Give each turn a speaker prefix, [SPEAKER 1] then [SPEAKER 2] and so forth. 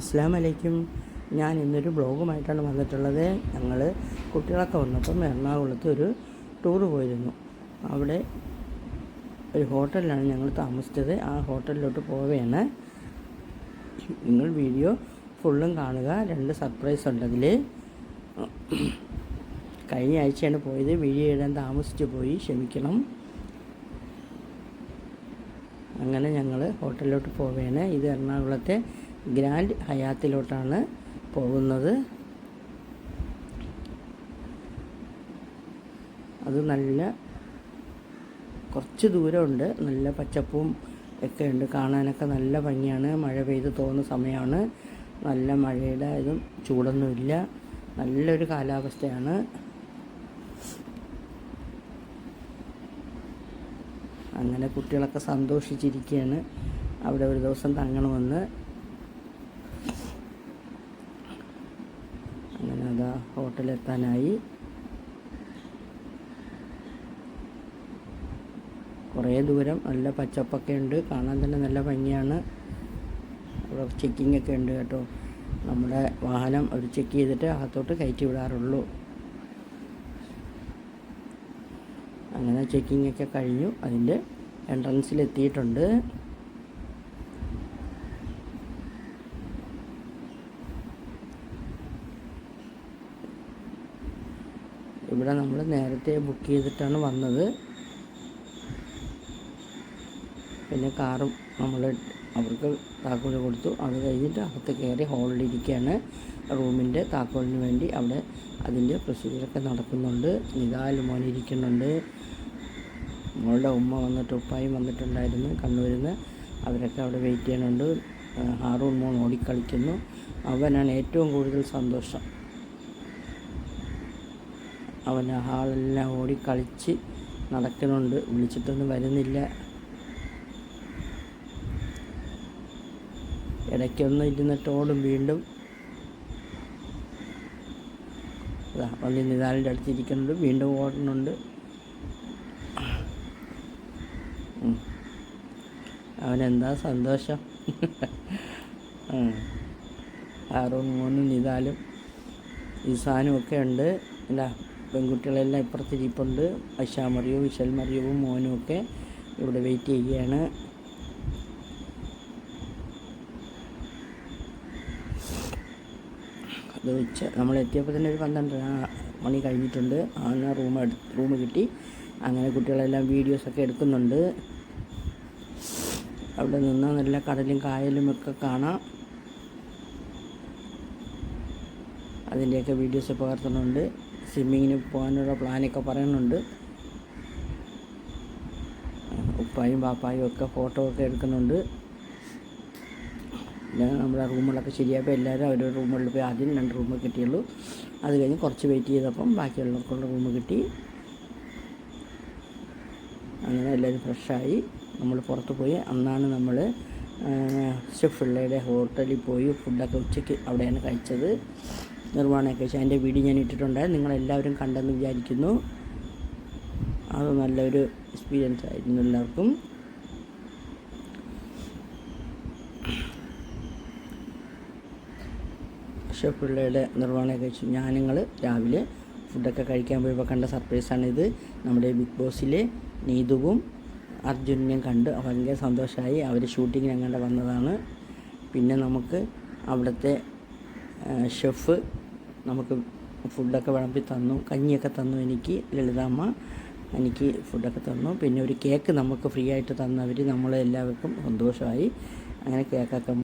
[SPEAKER 1] അസ്സാം വലൈക്കും ഞാൻ ഇന്നൊരു ബ്ലോഗുമായിട്ടാണ് വന്നിട്ടുള്ളത്. ഞങ്ങൾ കുട്ടികളൊക്കെ വന്നപ്പം എറണാകുളത്ത് ഒരു ടൂർ പോയിരുന്നു. അവിടെ ഒരു ഹോട്ടലിലാണ് ഞങ്ങൾ താമസിച്ചത്. ആ ഹോട്ടലിലോട്ട് പോവുകയാണ് നിങ്ങൾ വീഡിയോ ഫുള്ളും കാണുക. രണ്ട് സർപ്രൈസ് ഉണ്ടതിൽ കഴിഞ്ഞ ആഴ്ചയാണ് പോയത്. വീഡിയോ ഇടാൻ താമസിച്ചു പോയി. ക്ഷമിക്കണം. അങ്ങനെ ഞങ്ങൾ ഹോട്ടലിലോട്ട് പോവുകയാണ് ഇത് എറണാകുളത്തെ ഗ്രാൻഡ് ഹയാത്തിലോട്ടാണ് പോകുന്നത്. അത് നല്ല കുറച്ച് ദൂരമുണ്ട്. നല്ല പച്ചപ്പും ഒക്കെ ഉണ്ട്. കാണാനൊക്കെ നല്ല ഭംഗിയാണ്. മഴ പെയ്ത് തോന്നുന്ന സമയമാണ്. നല്ല മഴയുടെ ഇതും ചൂടൊന്നുമില്ല. നല്ലൊരു കാലാവസ്ഥയാണ്. അങ്ങനെ കുട്ടികളൊക്കെ സന്തോഷിച്ചിരിക്കുകയാണ്. അവിടെ ഒരു ദിവസം തങ്ങണമെന്ന് അതാ ഹോട്ടലെത്താനായി. കുറേ ദൂരം നല്ല പച്ചപ്പൊക്കെ ഉണ്ട്. കാണാൻ തന്നെ നല്ല ഭംഗിയാണ്. അവിടെ ചെക്കിംഗ് ഒക്കെ ഉണ്ട് കേട്ടോ. നമ്മുടെ വാഹനം അവർ ചെക്ക് ചെയ്തിട്ട് അകത്തോട്ട് കയറ്റി വിടാറുള്ളൂ. അങ്ങനെ ചെക്കിംഗ് ഒക്കെ കഴിഞ്ഞു. അതിന്റെ എൻട്രൻസിൽ എത്തിയിട്ടുണ്ട് ഇവിടെ നമ്മൾ നേരത്തെ ബുക്ക് ചെയ്തിട്ടാണ് വന്നത്. പിന്നെ കാറും നമ്മൾ അവർക്ക് താക്കോൽ കൊടുത്തു. അത് കഴിഞ്ഞിട്ട് അകത്ത് കയറി ഹോളിലിരിക്കുകയാണ് റൂമിന്റെ താക്കോലിന് വേണ്ടി അവിടെ അതിന്റെ പ്രൊസീജിയറൊക്കെ നടക്കുന്നുണ്ട്. നിതാൽ മോൻ ഇരിക്കുന്നുണ്ട്. മോളുടെ ഉമ്മ വന്നിട്ട് ഉപ്പായും വന്നിട്ടുണ്ടായിരുന്നു കണ്ണൂരിൽ നിന്ന് അവരൊക്കെ അവിടെ വെയിറ്റ് ചെയ്യുന്നുണ്ട്. ഹാറൂൺ മോൻ ഓടിക്കളിക്കുന്നു. അവനാണ് ഏറ്റവും കൂടുതൽ സന്തോഷം. അവൻ ആ ഹാളെല്ലാം ഓടിക്കളിച്ച് നടക്കുന്നുണ്ട് വിളിച്ചിട്ടൊന്നും വരുന്നില്ല. ഇടയ്ക്കൊന്ന് ഇരുന്നിട്ട് ഓടും വീണ്ടും. വന്ന് നിതാലിന്റെ അടുത്തിരിക്കുന്നുണ്ട് വീണ്ടും ഓടുന്നുണ്ട്. അവനെന്താ സന്തോഷം? ആറും മൂന്നും മോനും നിതാലും ഇസാനും ഒക്കെ ഉണ്ട്. അല്ല പെൺകുട്ടികളെല്ലാം ഇപ്പുറത്തിരിപ്പുണ്ട് വിശൽ മറിയവും മോനും ഒക്കെ ഇവിടെ വെയിറ്റ് ചെയ്യുകയാണ്. അത് വെച്ച് നമ്മൾ എത്തിയപ്പോൾ തന്നെ ഒരു പന്ത്രണ്ടര മണി കഴിഞ്ഞിട്ടുണ്ട്. അങ്ങനെ റൂം എടു റൂം കിട്ടി. അങ്ങനെ കുട്ടികളെല്ലാം വീഡിയോസൊക്കെ എടുക്കുന്നുണ്ട്. അവിടെ നിന്ന് നല്ല കടലും കായലും ഒക്കെ കാണാം. അതിന്റെയൊക്കെ വീഡിയോസ് പകർത്തുന്നുണ്ട്. സ്വിമ്മിങ്ങിന് പോകാനുള്ള പ്ലാനൊക്കെ പറയുന്നുണ്ട്. ഉപ്പായും പാപ്പായും ഒക്കെ ഫോട്ടോ ഒക്കെ എടുക്കുന്നുണ്ട്. ഞാൻ നമ്മുടെ റൂമുകളൊക്കെ ശരിയായപ്പോൾ എല്ലാവരും അവരുടെ റൂമുകളിൽ പോയി ആദ്യം രണ്ട് റൂം കിട്ടിയുള്ളൂ. അത് കഴിഞ്ഞ് കുറച്ച് വെയിറ്റ് ചെയ്തപ്പം ബാക്കിയുള്ളവർക്കുള്ള റൂം കിട്ടി. അങ്ങനെ എല്ലാവരും ഫ്രഷായി. നമ്മൾ പുറത്ത് പോയി. അന്നാണ് നമ്മൾ ഷെഫ് പിള്ളയുടെ ഹോട്ടലിൽ പോയി ഫുഡൊക്കെ ഉച്ചയ്ക്ക് അവിടെയാണ് കഴിച്ചത്. നിർവാണമൊക്കെ കഴിച്ചത് അതിന്റെ വീഡിയോ ഞാൻ ഇട്ടിട്ടുണ്ട്. നിങ്ങളെല്ലാവരും കണ്ടെന്ന് വിചാരിക്കുന്നു. അത് നല്ലൊരു എക്സ്പീരിയൻസ് ആയിരുന്നു എല്ലാവർക്കും. ഷെഫ് പിള്ളയുടെ നിർവാണം ഞാൻ നിങ്ങൾ രാവിലെ ഫുഡൊക്കെ കഴിക്കാൻ പോയപ്പോൾ കണ്ട സർപ്രൈസാണിത് നമ്മുടെ ബിഗ് ബോസിലെ നീതുവും അർജുനെയും കണ്ട് ഭയങ്കര സന്തോഷമായി അവർ ഷൂട്ടിങ്ങിന് അങ്ങോട്ട് വന്നതാണ്. പിന്നെ നമുക്ക് അവിടുത്തെ ഷെഫ് നമുക്ക് ഫുഡൊക്കെ വിളമ്പി തന്നു. കഞ്ഞിയൊക്കെ തന്നു എനിക്ക് ലളിതാമ്മ എനിക്ക് ഫുഡൊക്കെ തന്നു. പിന്നെ ഒരു കേക്ക് നമുക്ക് ഫ്രീ ആയിട്ട് തന്നവർ നമ്മളെല്ലാവർക്കും സന്തോഷമായി. അങ്ങനെ കേക്കൊക്കെ